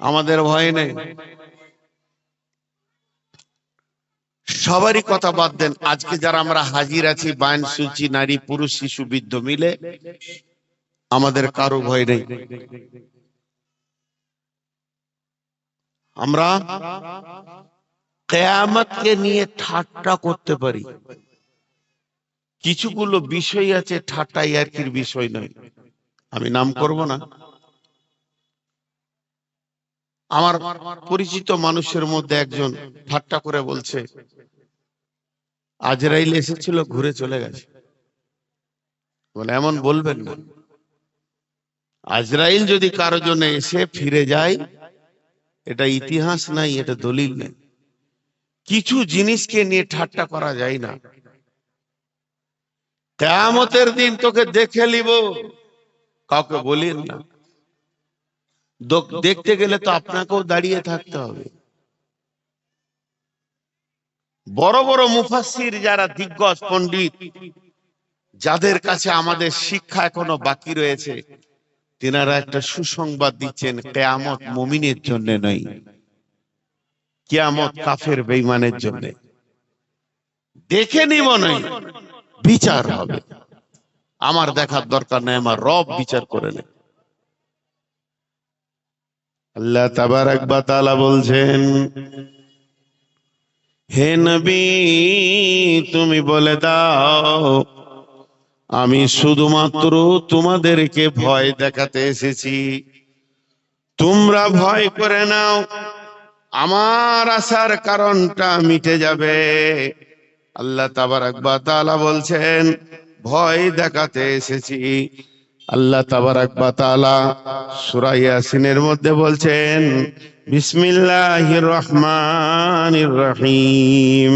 আমাদের ভয় নেই। সবারই কথা বাদ দেন, আজকে যারা আমরা হাজির আছি, বায়ন সূচি নারী, পুরুষ, শিশু, বৃদ্ধ মিলে, আমাদের কারও ভয় নেই। আমরা কেয়ামতকে নিয়ে ঠাট্টা করতে পারি। কিছুগুলো বিষয় আছে, ঠাট্টা ইয়ার্কির বিষয় নয়। আমি নাম করব না। আমার পরিচিত মানুষের মধ্যে একজন ঠাট্টা করে বলছে, আজরাইল এসেছিল, ঘুরে চলে গেছে। বলে, এমন বলবেন না। আজরাইল যদি কারও জন্য এসে ফিরে যায়, এটা ইতিহাস নাই, এটা দলিল নেই। কিছু জিনিসকে নিয়ে ঠাট্টা করা যায় না। কেয়ামতের দিন তোকে দেখে নিব, কাউকে বলিন না। দেখতে গেলে তো আপনাকেও দাঁড়িয়ে থাকতে হবে। বড় বড় মুফাসির যারা দিগ্গজ পণ্ডিত, যাদের কাছে আমাদের শিক্ষা এখনও বাকি রয়েছে, তেনারা একটা সুসংবাদ দিচ্ছেন, কেয়ামত মমিনের জন্য নয়। কেয়ামত কাফের বেইমানের জন্য। দেখে নিব নয়, বিচার হবে। আমার দেখার দরকার নাই, আমার রব বিচার করে নেয়। আল্লাহ তাবারাক বা তাআলা বলছেন, হে নবী, তুমি বলে দাও, আমি শুধুমাত্র তোমাদেরকে ভয় দেখাতে এসেছি। তোমরা ভয় করে নাও, আমার আসার কারণটা মিটে যাবে। আল্লাহ তাবারাক বা বলছেন, ভয় দেখাতে এসেছি। আল্লাহ তাবারাক বা তাআলা সূরা ইয়াসিনের মধ্যে বলছেন বিসমিল্লাহির রহমানির রহিম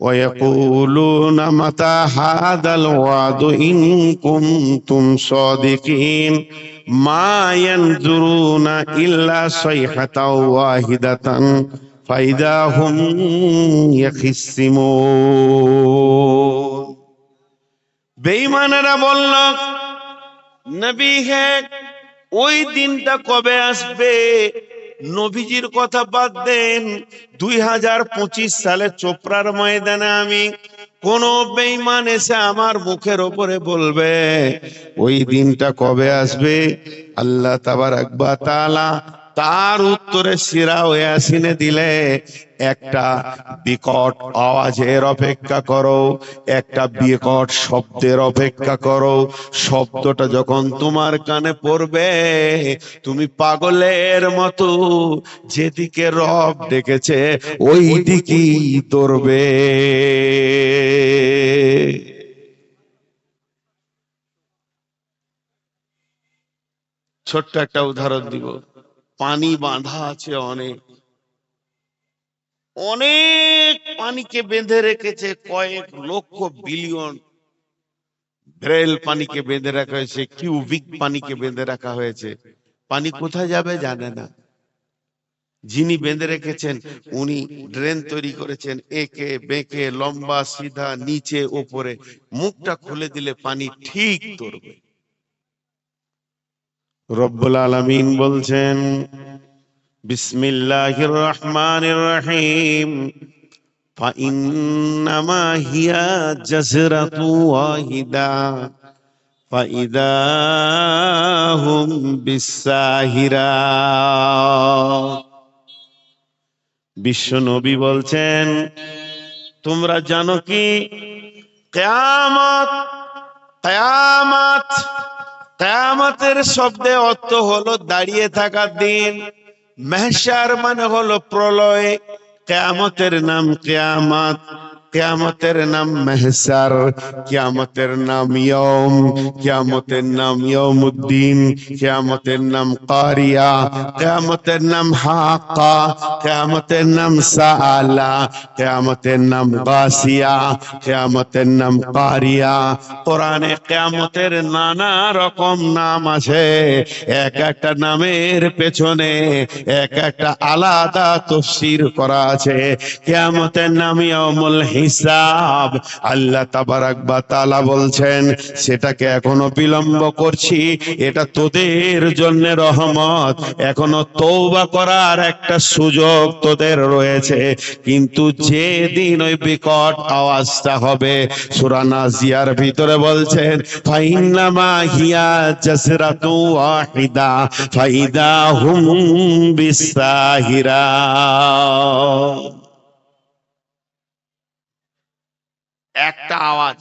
ويقولون متى هذا الوعد إن كنتم صادقين ما ينظرون إلا صيحة واحدة فإذا هم يخصمون বেঈমানেরা বলল নবী হে ওই দিনটা কবে আসবে? নবীজির কথা বাদ দেন। দুই হাজার পঁচিশ সালে চোপড়ার ময়দানে আমি কোন বেইমান এসে আমার মুখের ওপরে বলবে, ওই দিনটা কবে আসবে? আল্লাহ তাবার আকবা তাআলা তার উত্তরে সিরা ওয়াসিনে দিলে একটা বিকট আওয়াজের অপেক্ষা করো, একটা বিকট শব্দের অপেক্ষা করো। শব্দটা যখন তোমার কানে পড়বে, তুমি পাগলের মতো যেদিকে রব ডেকেছে ওই দিকেই দৌড়বে। ছোট্ট একটা উদাহরণ দিব। পানি বাঁধা আছে অনেক। অনেক পানিকে বেঁধে রেখেছে, কয়েক লক্ষ বিলিয়ন ব্রেল পানিকে বেঁধে রাখা হয়েছে, কিউবিক পানিকে বেঁধে রাখা হয়েছে। পানি কোথায় যাবে জানে না। যিনি বেঁধে রেখেছেন, উনি ড্রেন তৈরি করেছেন, একে, বেঁকে, লম্বা, সিধা, নিচে, ওপরে। মুখটা খুলে দিলে পানি ঠিক ধরবে। রব্বুল আলামিন বলছেন বিসমিল্লাহির রহমানির রহিম فإنما هي جزرة واحدة فإذا هم بالساهرة বিশ্ব নবী বলছেন তোমরা জানো কি কেয়ামত কেয়ামত কেয়ামতের শব্দে অর্থ হলো দাঁড়িয়ে থাকার দিন মেহসার মানে হলো প্রলয় কেয়ামতের নাম কেয়ামত। কেয়ামতের নাম মেহসার, কেয়ামতের নাম ইয়ম কেয়ামতের নাম ইয়মুদ্দিন কেয়ামতের নাম কারিয়া, কেয়ামতের নাম হাক্কা, কেয়ামতের নাম সাআলা, কেয়ামতের নাম গাসিয়া, কেয়ামতের নাম কারিয়া। কোরআনে কেয়ামতের নানা রকম নাম আছে। এক একটা নামের পেছনে এক একটা আলাদা তফসির করা আছে। কেয়ামতের নাম ইয়ামুল হিসাব। আল্লাহ তাবারাক বা তাআলা বলছেন, সেটাকে এখনও বিলম্ব করছি, এটা তোদের জন্য রহমত। এখনও তৌবা করার একটা সুযোগ তোদের রয়েছে। কিন্তু যেদিন ওই বিকট আওয়াজটা হবে, সূরা নাজিয়ার ভিতরে বলছেন, ফাইন্নামা হিয়া জাসরাতু ওয়াহিদা, ফাইদা হুম বিসাহিরা। একটা আওয়াজ।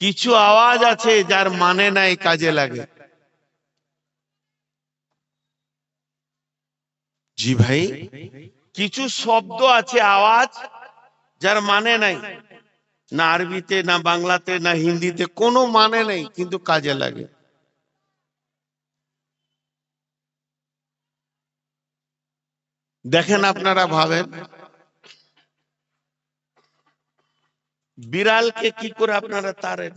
কিছু আওয়াজ আছে যার মানে নাই, কাজে লাগে। জি ভাই, কিছু শব্দ আছে আওয়াজ যার মানে নাই। না আরবিতে, না বাংলাতে, না হিন্দিতে কোনো মানে নেই, কিন্তু কাজে লাগে। দেখেন আপনারা ভাবেন, বিড়ালকে কি করে আপনারা তারেন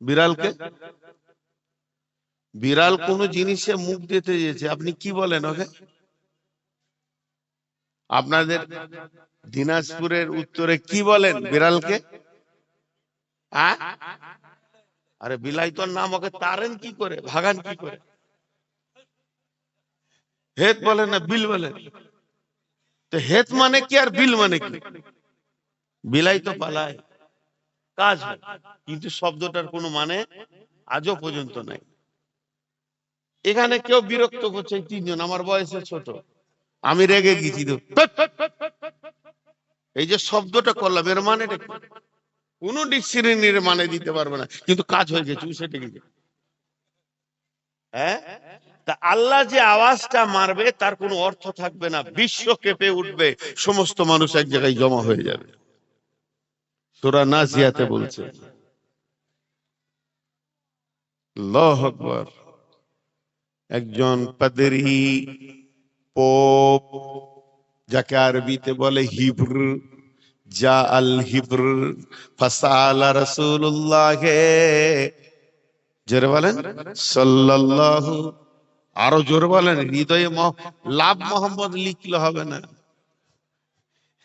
বিড়ালকে? বিড়াল কোন জিনিসে মুখ দিতে যেছে আপনি কি বলেন, ওকে? আপনাদের দিনাজপুরের উত্তরে কি বলেন বিড়ালকে? আরে বিলাই তোর নাম, ওকে তারেন কি করে? ভাগান কি করে? হেত বলে না বিল বলে? তো হেত মানে কি আর বিল মানে কি? বিলাই তো পালায় কাজ কিন্তু শব্দটার কোনো মানে আজও পর্যন্ত নাই। এখানে কেউ বিরক্ত করছে তিনজন, আমার বয়সে ছোট। আমি রেগে গেছি তো। এই যে শব্দটা করলাম, এর মানে? কোনো ডিকশনারির মানে দিতে পারবে না। কিন্তু কাজ হয়ে গেছে সেটা গেছে। হ্যাঁ? তা আল্লাহ যে আওয়াজটা মারবে, তার কোনো অর্থ থাকবে না। বিশ্ব কেঁপে উঠবে, সমস্ত মানুষ এক জায়গায় জমা হয়ে যাবে। তোরা নাজিয়াতে বলছে। আল্লাহু একজন পাদেরি পোপ, যাকে আরবিতে বলে হিব্র যা আল হিব্র ফাসালা রাসূলুল্লাহ। জোরে বলেন, সাল্লাল্লাহু আরও জোরে বলেন হৃদয়ে লাভ মোহাম্মদ লিখলে হবে না।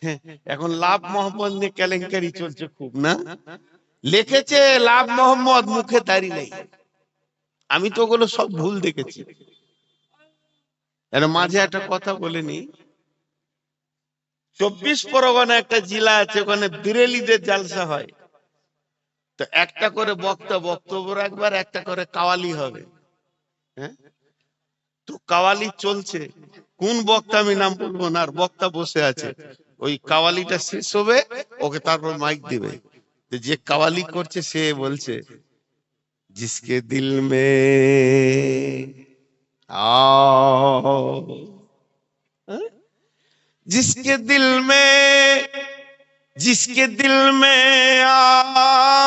হ্যাঁ, এখন লাভ মোহাম্মদ নিয়ে কেলেঙ্কারি চলছে খুব না? লিখেছে লাভ মোহাম্মদ মুখে দাঁড়ি নেই। আমি তো ওগুলো সব ভুল দেখেছি। মাঝে একটা কথা বলিনি চব্বিশ পরগনা একটা জেলা আছে ওখানে বিরেলিদের জালসা হয়। তো একটা করে বক্তা বক্তব্য রাখবার একটা করে কাওয়ালি হবে। হ্যাঁ? তো কাওয়ালি চলছে কোন বক্তা আমি নাম বলবো না আর বক্তা বসে আছে ওই কাওয়ালিটা শেষ হবে ওকে তারপর মাইক দিবে তো যে কাওয়ালি করছে সে বলছে जिसके दिल में आओ हाँ? जिसके दिल में जिसके दिल में आओ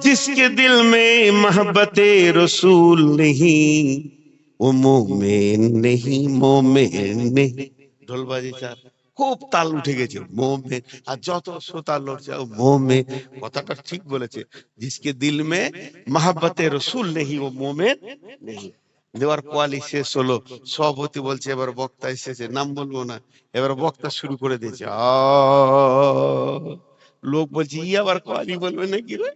जिसके दिल में मोहब्बत रसूल नहीं ও মোমেন নেহি মোমেন নেহি। চার, খুব তাল উঠে গেছে মোমে আর যত শ্রোতা লড়ছে মোমে কথাটা ঠিক বলেছে, জিসকে দিল মে রসুল নেহি, ও নেহি। দেওয়ার কোয়ালি শেষ হলো। সভাপতি বলছে, এবার বক্তা এসেছে। নাম বলব না, এবার বক্তা শুরু করে দিয়েছে। লোক বলছে, ই আবার কোয়ালি বলবে নাকি রে?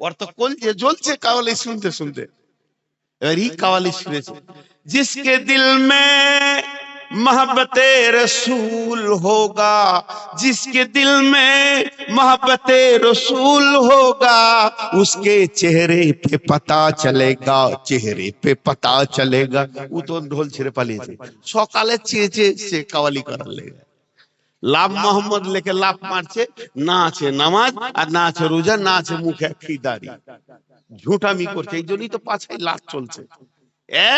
ওর তো কলছে জ্বলছে কাওয়ালি শুনতে শুনতে। এবার ই কাওয়ালি শুনেছে जिसके दिल में मोहब्बत रसूल होगा जिसके दिल में मोहब्बत रसूल होगा उसके चेहरे पे पता चलेगा चेहरे पे पता चलेगा ও তো ঢোল ছেড়ে পালিয়েছে সকালে চেঁচে সে কাওয়ালি করার লেগে লাভ মোহাম্মদ লেখে লাভ মারছে না আছে নামাজ আর না আছে রোজা না আছে মুখে খিদারি ঝুঁটামি করছে এই জন্যই তো পাছায় লাভ চলছে।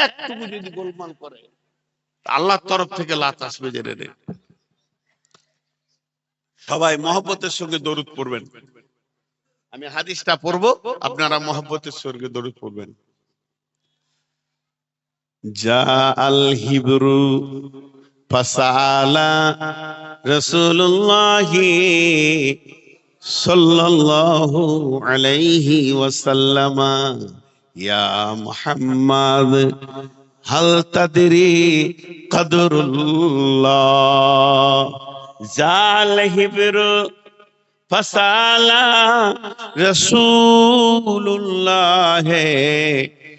একটুকু যদি গোলমাল করে আল্লাহর তরফ থেকে লাত আসবে জেনে নে। সবাই মহব্বতের সঙ্গে দরুদ পড়বেন। আমি হাদিসটা পড়ব আপনারা মহব্বতের সঙ্গে দরুদ পড়বেন। যা আল হিবরু ফাসালা রাসূলুল্লাহ সাল্লাল্লাহু আলাইহি ওয়াসাল্লাম ইয়া মুহাম্মদ হাল তাদরি কদরুল্লাহ জাল হিবরু ফসালা রসুল্লাহ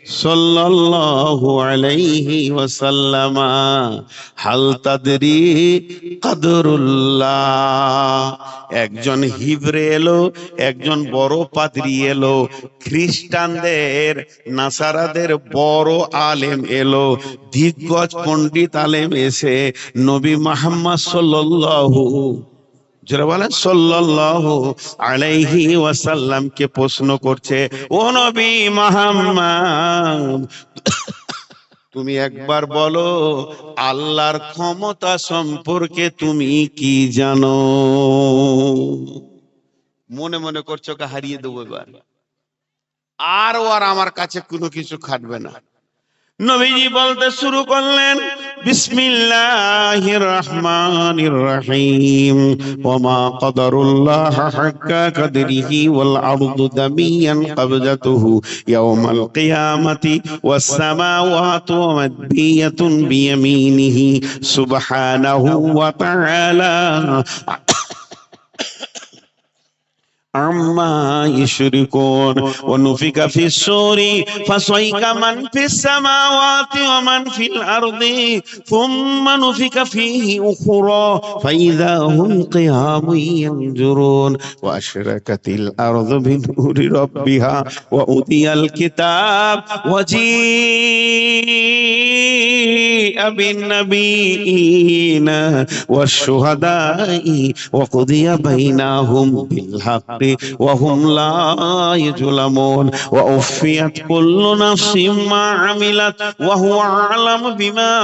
সাল্লাল্লাহু আলাইহি ওয়াসাল্লাম, হাল তাদরি একজন হিবরে এলো, একজন বড় পাদ্রী এলো, খ্রিস্টানদের, নাসারাদের বড় আলেম এলো, দিগ্গজ পণ্ডিত আলেম এসে নবী মোহাম্মদ সাল্লাল্লাহু যারা বলেন আলাইহি প্রশ্ন করছে, ও নবী তুমি একবার বলো, আল্লাহর ক্ষমতা সম্পর্কে তুমি কি জানো? মনে মনে করছ ওকে হারিয়ে দেবো এবার। আর ও আর আমার কাছে কোনো কিছু খাটবে না। নবীজি বলতে শুরু করলেন, বিসমিল্লাহির রহমানির রহিম। ওমা কদরুল্লাহ হাক্কা কদরিহি ওয়াল আরদু দামিয়ান কবজাতুহু ইয়াউমাল কিয়ামাতি ওয়াস সামাওয়াতু মাদবিয়াতুন বিয়ামিনিহি। সুবহানাহু ওয়া তাআলা। عما يشركون ونفك في السور فصيق من في السماوات ومن في الأرض ثم نفك فيه أخرى فإذا هم قيام ينظرون وأشركت الأرض بنور ربها وأوتي الكتاب وجيء بالنبيين والشهداء وقضي بينهم بالحق وهم لا يظلمون وأوفيت كل نفس ما عملت وهو أعلم بما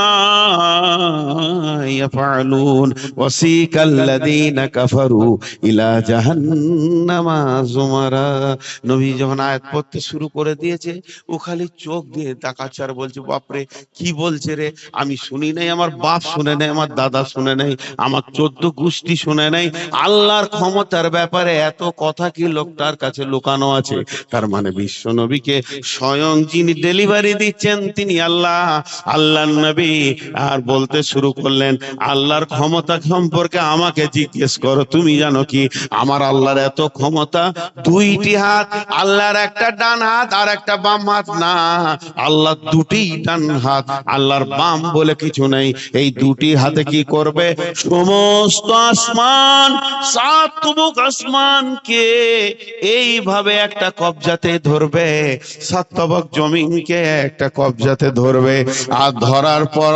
يفعلون وسيك الذين كفروا إلى جهنم زمرا নবী যখন আয়াত পড়তে শুরু করে দিয়েছে ও খালি চোখ দিয়ে তাকাচার বলছে বাপরে কি বলছে রে আমি শুনি নাই, আমার বাপ শুনে নাই, আমার দাদা শুনে নাই, আমার চোদ্দ গোষ্ঠী শুনে নাই। আল্লাহর ক্ষমতার ব্যাপারে এত কথা কি লোকটার কাছে লুকানো আছে? তার মানে বিশ্ব নবীকে স্বয়ং যিনি ডেলিভারি দিচ্ছেন, তিনি আল্লাহ। আল্লাহর নবী আর বলতে শুরু করলেন, আল্লাহর ক্ষমতা সম্পর্কে আমাকে জিজ্ঞেস করো, তুমি জানো কি? আমার আল্লাহর এত ক্ষমতা, দুইটি হাত, আল্লাহর একটা ডান হাত আর একটা বাম হাত না। আল্লাহ দুটি ডান হাত, আল্লাহর বাম বলে কিছু নেই। এই দুটি হাতে কি করবে? সমস্ত আসমান সাত আসমানকে এইভাবে একটা কবজাতে ধরবে। সাত জমিনকে একটা কবজাতে ধরবে। আর ধরার পর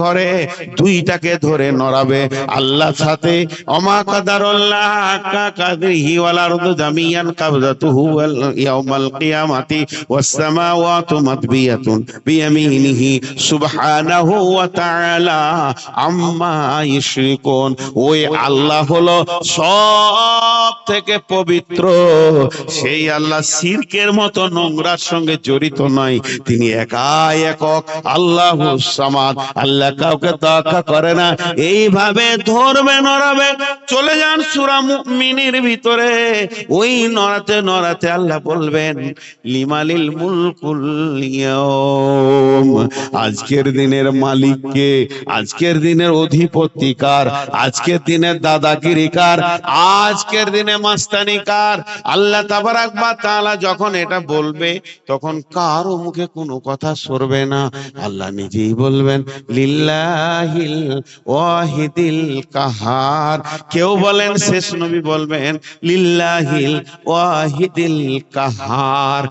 ধরে দুইটাকে ধরে নড়াবে। আল্লাহ সাথে, অমা কাদারুল্লাহ কা কাদরিহি ওয়াল আরদু জামিয়ান কাবজাতুহু ইয়াউমাল কিয়ামাতি ওয়াস সামাওয়াতু মাতবিয়াতুন বিয়ামিনিহি সুবহানাহু ওয়া তাআলা আম্মা ইউশরিকুন ওই আল্লাহ হলো সব থেকে পবিত্র। সেই আল্লাহ মতো নোংরার সঙ্গে জড়িত নয়। তিনি একক সামাদ। আল্লাহ কাউকে করে না। এইভাবে ধরবে, নড়াবে, চলে যান সুরা মুমিনের ভিতরে। ওই নড়াতে নড়াতে আল্লাহ বলবেন, লিমালিল মুলকুল ইয়াউম আজকের দিনের মালিককে, আজকের দিনের অধিপতিকার, আজকের দিনের দাদাগিরিকার, আজকের দিনে মাস্তানিকার। আল্লাহ তাআলা যখন এটা বলবে, তখন কারও মুখে কোনো কথা সরবে না। আল্লাহ নিজেই বলবেন, লিল্লাহিল ওয়াহিদিল কাহার। কেউ বলেন, শেষ নবী বলবেন, লিল্লাহিল ওয়াহিদিল কাহার।